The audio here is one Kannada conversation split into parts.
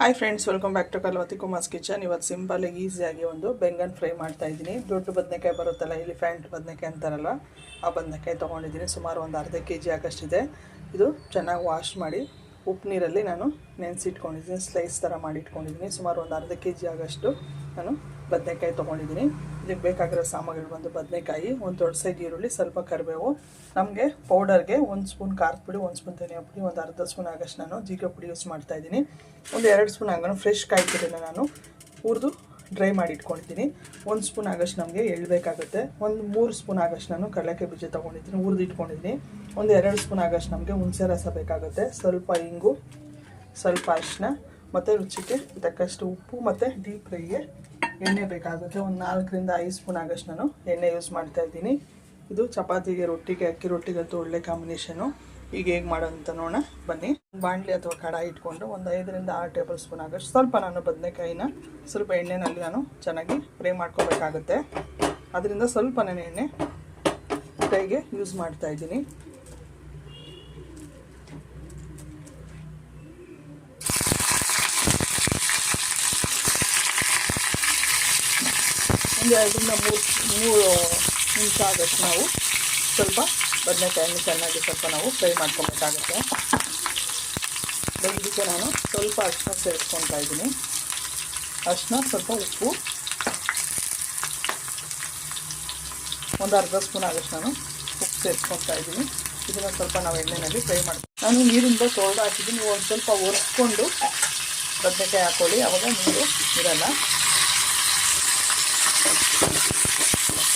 Hi friends welcome back to Kalvathi Kumar's kitchen ಇವತ್ತು ಸಿಂಪಲಾಗಿ ಈಸಿಯಾಗಿ ಒಂದು ಬೆಂಗನ್ ಫ್ರೈ ಮಾಡ್ತಾ ಇದ್ದೀನಿ. ದೊಡ್ಡ ಬದನೆಕಾಯಿ ಬರುತ್ತಲ್ಲ ಎಲಿಫ್ಯಾಂಟ್ ಬದನೆಕಾಯಿ ಅಂತಾರಲ್ಲ, ಆ ಬದನೆಕಾಯಿ ತೊಗೊಂಡಿದ್ದೀನಿ. ಸುಮಾರು ಒಂದು ಅರ್ಧ ಕೆ ಜಿ ಆಗಷ್ಟಿದೆ ಇದು ಚೆನ್ನಾಗಿ ವಾಶ್ ಮಾಡಿ, ಉಪ್ಪು ನೀರಲ್ಲಿ ನಾನು ನೆನೆಸಿಟ್ಕೊಂಡಿದ್ದೀನಿ ಸ್ಲೈಸ್ ಥರ ಮಾಡಿಟ್ಕೊಂಡಿದ್ದೀನಿ ಸುಮಾರು ಒಂದು ಅರ್ಧ ಕೆ ಜಿ ಆಗಷ್ಟು ನಾನು ಬದನೆಕಾಯಿ ತೊಗೊಂಡಿದ್ದೀನಿ. ಇದಕ್ಕೆ ಬೇಕಾಗಿರೋ ಸಾಮಗ್ರಿಗಳು ಬಂದು ಬದನೆಕಾಯಿ, ಒಂದು ದೊಡ್ಡ ಈರುಳ್ಳಿ, ಸ್ವಲ್ಪ ಕರಿಬೇವು. ನಮಗೆ ಪೌಡರ್ಗೆ ಒಂದು ಸ್ಪೂನ್ ಖಾರದ ಪುಡಿ, ಒಂದು ಸ್ಪೂನ್ ಧನಿಯಾ ಪುಡಿ, ಒಂದು ಅರ್ಧ ಸ್ಪೂನ್ ಆಗಷ್ಟು ನಾನು ಜೀರಿಗೆ ಪುಡಿ ಯೂಸ್ ಮಾಡ್ತಾ ಇದ್ದೀನಿ. ಒಂದು ಎರಡು ಸ್ಪೂನ್ ಆಗೋಣ ಫ್ರೆಶ್ ಕಾಯಿ ಪುಡಿನ ನಾನು ಹುರಿದು ಡ್ರೈ ಮಾಡಿ ಇಟ್ಕೊಂಡಿದ್ದೀನಿ. ಒಂದು ಸ್ಪೂನ್ ಆಗಷ್ಟು ನಮಗೆ ಎಳ್ಳು ಬೇಕಾಗುತ್ತೆ. ಒಂದು ಮೂರು ಸ್ಪೂನ್ ಆಗಷ್ಟು ನಾನು ಕಡಲೆಕಾಯಿ ಬೀಜ ತೊಗೊಂಡಿದ್ದೀನಿ, ಹುರಿದು ಇಟ್ಕೊಂಡಿದ್ದೀನಿ. ಒಂದು ಎರಡು ಸ್ಪೂನ್ ಆಗಷ್ಟು ನಮಗೆ ಹುಣಸೆ ರಸ ಬೇಕಾಗುತ್ತೆ. ಸ್ವಲ್ಪ ಇಂಗು, ಸ್ವಲ್ಪ ಅರಿಶಿನ ಮತ್ತು ರುಚಿಗೆ ತಕ್ಕಷ್ಟು ಉಪ್ಪು ಮತ್ತು ಡೀಪ್ ಫ್ರೈಗೆ ಎಣ್ಣೆ ಬೇಕಾಗುತ್ತೆ. ಒಂದು ನಾಲ್ಕರಿಂದ ಐದು ಸ್ಪೂನ್ ಆಗಷ್ಟು ನಾನು ಎಣ್ಣೆ ಯೂಸ್ ಮಾಡ್ತಾ ಇದ್ದೀನಿ. ಇದು ಚಪಾತಿಗೆ ರೊಟ್ಟಿಗೆ, ಅಕ್ಕಿ ರೊಟ್ಟಿಗಂತೂ ಒಳ್ಳೆ ಕಾಂಬಿನೇಷನು ಈಗ ಹೇಗೆ ಮಾಡೋದಂತ ನೋಡೋಣ. ಬನ್ನಿ. ಬಾಣಲಿ ಅಥವಾ ಕಡಾಯಿ ಇಟ್ಕೊಂಡು ಒಂದು ಐದರಿಂದ ಆರು ಟೇಬಲ್ ಸ್ಪೂನ್ ಆಗಷ್ಟು ಸ್ವಲ್ಪ ನಾನು ಬದನೆಕಾಯಿನ ಸ್ವಲ್ಪ ಎಣ್ಣೆನಲ್ಲಿ ನಾನು ಚೆನ್ನಾಗಿ ಫ್ರೈ ಮಾಡ್ಕೋಬೇಕಾಗುತ್ತೆ. ಅದರಿಂದ ಸ್ವಲ್ಪ ನಾನು ಎಣ್ಣೆ ಕೈಗೆ ಯೂಸ್ ಮಾಡ್ತಾ ಇದ್ದೀನಿ. ಒಂದು ಎರಡರಿಂದ ಮೂರು ಮೂರು ನಿಮಿಷ ಆದಷ್ಟು ನಾವು. ಸ್ವಲ್ಪ ಬದನೆಕಾಯನ್ನು ಚೆನ್ನಾಗಿ ಸ್ವಲ್ಪ ನಾವು ಫ್ರೈ ಮಾಡ್ಕೊಬೇಕಾಗುತ್ತೆ. ಇದಕ್ಕೆ ನಾನು. ಸ್ವಲ್ಪ ಅರಿಶಿನ ಸೇರಿಸ್ಕೊತಾ ಇದ್ದೀನಿ. ಅರಿಶಿನ, ಸ್ವಲ್ಪ ಉಪ್ಪು. ಒಂದು ಅರ್ಧ ಸ್ಪೂನ್ ಆಗಷ್ಟು ನಾನು ಉಪ್ಪು ಸೇರಿಸ್ಕೊತಾ ಇದ್ದೀನಿ. ಇದನ್ನು ಸ್ವಲ್ಪ ನಾವು ಎಣ್ಣೆಯಲ್ಲಿ ಫ್ರೈ ಮಾಡ್ತೀವಿ ನಾನು ನೀರಿಂದ ತೊಳೆದು ಹಾಕಿದ್ದೀನಿ. ಒಂದು ಸ್ವಲ್ಪ ಒರೆಸ್ಕೊಂಡು ಬದನೆಕಾಯಿ ಹಾಕ್ಕೊಳ್ಳಿ ಆವಾಗ ನೀರು ಇರಲ್ಲ.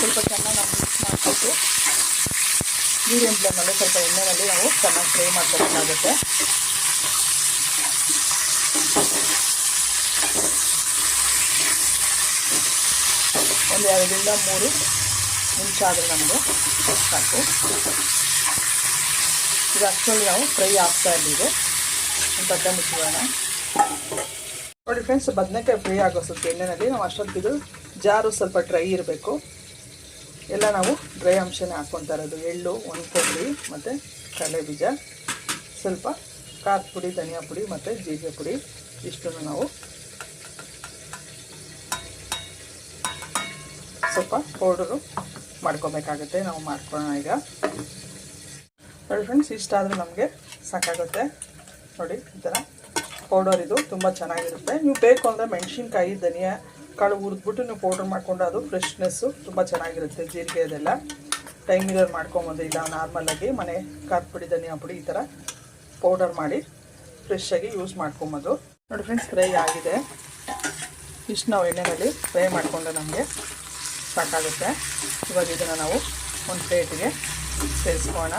ಸ್ವಲ್ಪ ಚೆನ್ನಾಗಿ ನಾವು ಮಿಕ್ಸ್ ಮಾಡಿಬಿಟ್ಟು ಮೀಡಿಯಂ ಫ್ಲೇಮಲ್ಲಿ ಸ್ವಲ್ಪ ಎಣ್ಣೆಯಲ್ಲಿ ನಾವು ಚೆನ್ನಾಗಿ ಫ್ರೈ ಮಾಡ್ಕೋಬೇಕಾಗುತ್ತೆ. ಒಂದು ಎರಡರಿಂದ ಮೂರು ನಿಮಿಷ ಆದರೆ ನಮ್ಮದು ಸಾಕು. ಇದು ಅಷ್ಟರಲ್ಲಿ ನಾವು ಫ್ರೈ ಆಗ್ತಾ ಇದ್ದೀವಿ. ಒಂದು ತಟ್ಟೆ ಮುಚ್ಚಿಡೋಣ ನೋಡಿ ಫ್ರೆಂಡ್ಸ್ ಬದನೆಕಾಯಿ ಫ್ರೈ ಆಗೋ ಸ್ವಲ್ಪ ಎಣ್ಣೆಯಲ್ಲಿ ನಾವು ಅಷ್ಟೊತ್ತಿದು ಜಾರು ಸ್ವಲ್ಪ ಡ್ರೈ ಇರಬೇಕು. ಎಲ್ಲ ನಾವು ಡ್ರೈ ಅಂಶನೇ ಹಾಕ್ಕೊತಾ ಇರೋದು. ಎಳ್ಳು, ಒಂದು ಕೊಬ್ಬರಿ, ಮತ್ತು ಕಡಲೆ ಬೀಜ, ಸ್ವಲ್ಪ ಖಾರದ ಪುಡಿ, ಧನಿಯಾ ಪುಡಿ ಮತ್ತು ಜೀರಿಗೆ ಪುಡಿ, ಇಷ್ಟನ್ನು ನಾವು ಸ್ವಲ್ಪ ಪೌಡರು ಮಾಡ್ಕೋಬೇಕಾಗುತ್ತೆ. ನಾವು ಮಾಡ್ಕೊಳ್ಳೋಣ ಈಗ. ನೋಡಿ ಫ್ರೆಂಡ್ಸ್ ಇಷ್ಟಾದರೆ ನಮಗೆ ಸಾಕಾಗುತ್ತೆ. ನೋಡಿ ಈ ಥರ ಪೌಡರ್ ಇದು ತುಂಬ ಚೆನ್ನಾಗಿರುತ್ತೆ. ನೀವು ಬೇಕು ಅಂದರೆ ಮೆಣಸಿನ್ಕಾಯಿ, ಧನಿಯಾ ಕಾಳು ಹುರಿದ್ಬಿಟ್ಟು ನೀವು ಪೌಡರ್ ಮಾಡಿಕೊಂಡು ಅದು ಫ್ರೆಶ್ನೆಸ್ಸು ತುಂಬ ಚೆನ್ನಾಗಿರುತ್ತೆ ಜೀರಿಗೆ ಅದೆಲ್ಲ. ಟೈಮ್ ಇರೋರು ಮಾಡ್ಕೊಂಬಂದು ಇಲ್ಲ ನಾರ್ಮಲಾಗಿ ಮನೆ ಖಾರದ ಪುಡಿ ಧನಿಯಾ ಪುಡಿ ಈ ಥರ ಪೌಡರ್ ಮಾಡಿ ಫ್ರೆಶ್ಶಾಗಿ ಯೂಸ್ ಮಾಡ್ಕೊಂಬೋದು. ನೋಡಿ ಫ್ರೆಂಡ್ಸ್ ಫ್ರೈ ಆಗಿದೆ. ಇಷ್ಟು ನಾವು ಎಣ್ಣೆಯಲ್ಲಿ ಫ್ರೈ ಮಾಡಿಕೊಂಡು ನಮಗೆ ಸಾಕಾಗುತ್ತೆ. ಇವಾಗ ಇದನ್ನು ನಾವು ಒಂದು ಪ್ಲೇಟಿಗೆ ಸೇರಿಸ್ಕೋಣ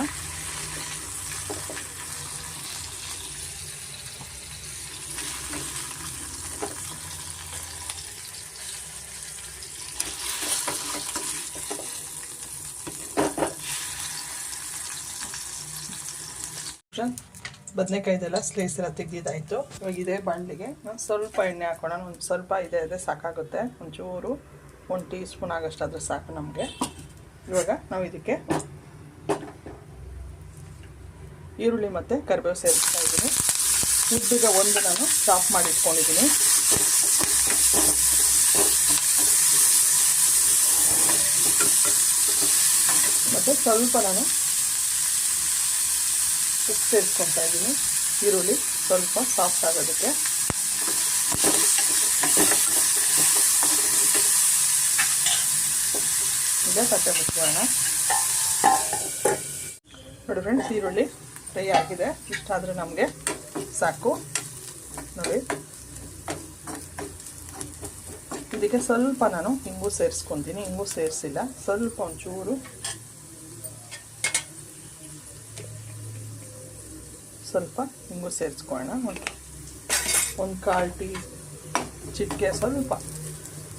ಬದನೆಕಾಯ್ದೆಲ್ಲ ಸ್ಲೈಸ್ ಎಲ್ಲ ತೆಗೆದಿದ್ದಾಯಿತು. ಇವಾಗ ಇದೇ ಬಾಣಲಿಗೆ ನಾನು ಸ್ವಲ್ಪ ಎಣ್ಣೆ ಹಾಕೋಣ. ಒಂದು ಸ್ವಲ್ಪ ಇದೆ ಇದೆ ಸಾಕಾಗುತ್ತೆ. ಒಂಚೂರು ಒಂದು ಟೀ ಸ್ಪೂನ್ ಆಗೋಷ್ಟಾದರೆ ಸಾಕು ನಮಗೆ. ಇವಾಗ ನಾವು ಇದಕ್ಕೆ ಈರುಳ್ಳಿ ಮತ್ತು ಕರಿಬೇವು ಸೇರಿಸ್ತಾ ಇದ್ದೀನಿ. ಉದ್ದಿಗೆ ಒಂದು ನಾನು ಚಾಪ್ ಮಾಡಿ ಇಟ್ಕೊಂಡಿದ್ದೀನಿ. ಮತ್ತು ಸ್ವಲ್ಪ ನಾನು ಸೇರಿಸ್ಕೊತಾ ಇದ್ದೀನಿ ಈರುಳ್ಳಿ ಸ್ವಲ್ಪ ಸಾಫ್ಟ್ ಆಗೋದಕ್ಕೆ. ಈಗ ಮುಚ್ಕೋಣ ನೋಡಿ ಫ್ರೆಂಡ್ಸ್ ಈರುಳ್ಳಿ ಫ್ರೈ ಆಗಿದೆ. ಇಷ್ಟಾದರೆ ನಮಗೆ ಸಾಕು. ನೋಡಿ. ಇದಕ್ಕೆ ಸ್ವಲ್ಪ ನಾನು ಹಿಂಗು ಸೇರಿಸ್ಕೊತೀನಿ. ಹಿಂಗು ಸೇರಿಸಿಲ್ಲ. ಸ್ವಲ್ಪ ಒಂಚೂರು ಸ್ವಲ್ಪ ಹಿಂಗು ಸೇರಿಸ್ಕೊಳ್ಳೋಣ. ಒಂದು ಒಂದು ಕಾಲು ಟೀ ಚಿಟಿಕೆ, ಸ್ವಲ್ಪ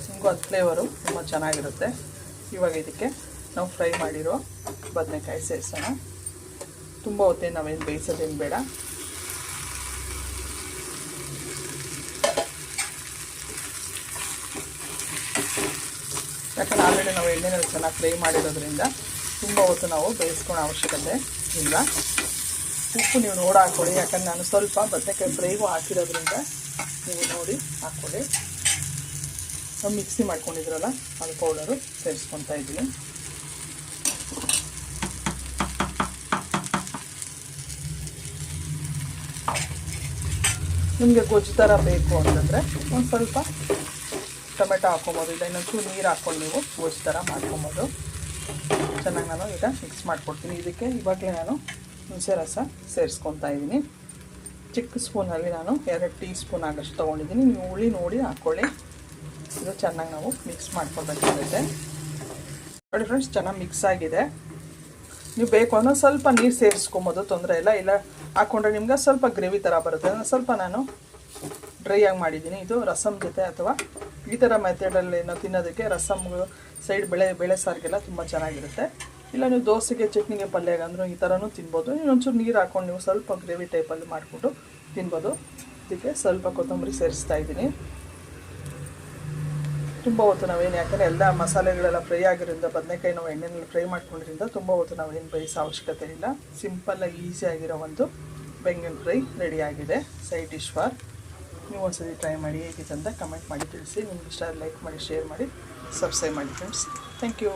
ಹಿಂಗು ಅದು ಫ್ಲೇವರು ತುಂಬ ಚೆನ್ನಾಗಿರುತ್ತೆ. ಇವಾಗ ಇದಕ್ಕೆ ನಾವು ಫ್ರೈ ಮಾಡಿರೋ ಬದನೆಕಾಯಿ ಸೇರಿಸೋಣ. ತುಂಬ ಹೊತ್ತೇ ನಾವೇನು ಬೇಯಿಸೋದೇನು ಬೇಡ. ಯಾಕಂದ್ರೆ ಆಲ್ರೆಡಿ ನಾವು ಎಣ್ಣೆನಲ್ಲಿ ಚೆನ್ನಾಗಿ ಫ್ರೈ ಮಾಡಿರೋದ್ರಿಂದ ತುಂಬ ಹೊತ್ತು ನಾವು ಬೇಯಿಸ್ಕೊಳ್ಳೋ ಅವಶ್ಯಕತೆ ಇಲ್ಲ. ಉಪ್ಪು ನೀವು ನೋಡಿ ಹಾಕ್ಕೊಳ್ಳಿ ಯಾಕಂದ್ರೆ ನಾನು ಸ್ವಲ್ಪ ಬದನೆಕಾಯಿ ಫ್ರೈಗೂ ಹಾಕಿರೋದ್ರಿಂದ ನೀವು ನೋಡಿ ಹಾಕ್ಕೊಳ್ಳಿ ಮಿಕ್ಸಿ ಮಾಡ್ಕೊಂಡಿದ್ರಲ್ಲ, ಅದು ಪೌಡರು ಸೇರಿಸ್ಕೊತಾ ಇದ್ದೀನಿ. ನಿಮಗೆ ಗೊಜ್ಜು ಥರ ಬೇಕು ಅಂತಂದರೆ ಒಂದು ಸ್ವಲ್ಪ ಟೊಮೆಟೊ ಹಾಕ್ಕೊಬೋದು, ಇಲ್ಲ ಇನ್ನೊಂದು ನೀರು ಹಾಕ್ಕೊಂಡು ನೀವು ಗೊಜ್ಜು ಥರ ಮಾಡ್ಕೊಬೋದು. ಚೆನ್ನಾಗಿ ನಾನು ಈಗ ಮಿಕ್ಸ್ ಮಾಡಿಕೊಡ್ತೀನಿ. ಇದಕ್ಕೆ ಇವಾಗಲೇ ನಾನು ಹುಣಸೆ ರಸ ಸೇರಿಸ್ಕೊತಾ ಇದ್ದೀನಿ. ಚಿಕ್ಕ ಸ್ಪೂನಲ್ಲಿ ನಾನು ಎರಡು ಟೀ ಸ್ಪೂನ್ ಆಗಷ್ಟು ತೊಗೊಂಡಿದ್ದೀನಿ. ನೀವು ಹುಳಿ ನೋಡಿ ಹಾಕ್ಕೊಳ್ಳಿ ಇದು ಚೆನ್ನಾಗಿ ನಾವು ಮಿಕ್ಸ್ ಮಾಡ್ಕೊಳ್ಬೇಕಾಗುತ್ತೆ. ನೋಡಿ ಫ್ರೆಂಡ್ಸ್ ಚೆನ್ನಾಗಿ ಮಿಕ್ಸ್ ಆಗಿದೆ. ನೀವು ಬೇಕು ಅಂದರೆ ಸ್ವಲ್ಪ ನೀರು ಸೇರಿಸ್ಕೊಬೋದು, ತೊಂದರೆ ಇಲ್ಲ. ಇಲ್ಲ ಹಾಕ್ಕೊಂಡ್ರೆ ನಿಮ್ಗೆ ಸ್ವಲ್ಪ ಗ್ರೇವಿ ಥರ ಬರುತ್ತೆ. ಸ್ವಲ್ಪ ನಾನು ಡ್ರೈ ಆಗಿ ಮಾಡಿದ್ದೀನಿ. ಇದು ರಸಮ್ ಜೊತೆ ಅಥವಾ ಈ ಥರ ಮೆಥಡಲ್ಲಿ ನಾವು ತಿನ್ನೋದಕ್ಕೆ ರಸಮ್ಗಳು ಸೈಡ್ ಬೆಳೆ ಬೆಳೆ ಸಾರಿಗೆಲ್ಲ ತುಂಬ ಚೆನ್ನಾಗಿರುತ್ತೆ. ಇಲ್ಲ, ನೀವು ದೋಸೆಗೆ ಚಟ್ನಿಗೆ ಪಲ್ಯಗೆ ಅಂದರೂ ಈ ಥರನೂ ತಿನ್ಬೋದು. ಇನ್ನೊಂಚೂರು ನೀರು ಹಾಕ್ಕೊಂಡು ನೀವು ಸ್ವಲ್ಪ ಗ್ರೇವಿ ಟೈಪಲ್ಲಿ ಮಾಡಿಬಿಟ್ಟು ತಿನ್ಬೋದು. ಇದಕ್ಕೆ ಸ್ವಲ್ಪ ಕೊತ್ತಂಬರಿ ಸೇರಿಸ್ತಾ ಇದ್ದೀನಿ. ತುಂಬ ಹೊತ್ತು ನಾವೇನು, ಯಾಕಂದರೆ ಎಲ್ಲ ಮಸಾಲೆಗಳೆಲ್ಲ ಫ್ರೈ ಆಗಿರೋದ್ರಿಂದ, ಬದನೆಕಾಯಿ ನಾವು ಎಣ್ಣೆನಲ್ಲಿ ಫ್ರೈ ಮಾಡ್ಕೊಂಡ್ರಿಂದ ತುಂಬ ಹೊತ್ತು ನಾವೇನು ಬೇಯಿಸೋ ಅವಶ್ಯಕತೆ ಇಲ್ಲ. ಸಿಂಪಲ್ಲಾಗಿ ಈಸಿಯಾಗಿರೋ ಒಂದು ಬೆಂಗಲ್ ಫ್ರೈ ರೆಡಿಯಾಗಿದೆ ಸೈಡ್ ಡಿಶ್ ಫಾರ್ ನೀವು ಒಂದ್ಸತಿ ಟ್ರೈ ಮಾಡಿ ಹೇಗಿದೆ ಅಂತ ಕಮೆಂಟ್ ಮಾಡಿ ತಿಳಿಸಿ. ನಿಮ್ಗೆ ಇಷ್ಟ ಲೈಕ್ ಮಾಡಿ ಶೇರ್ ಮಾಡಿ ಸಬ್ಸ್ಕ್ರೈಬ್ ಮಾಡಿ ಫ್ರೆಂಡ್ಸ್ ಥ್ಯಾಂಕ್ ಯು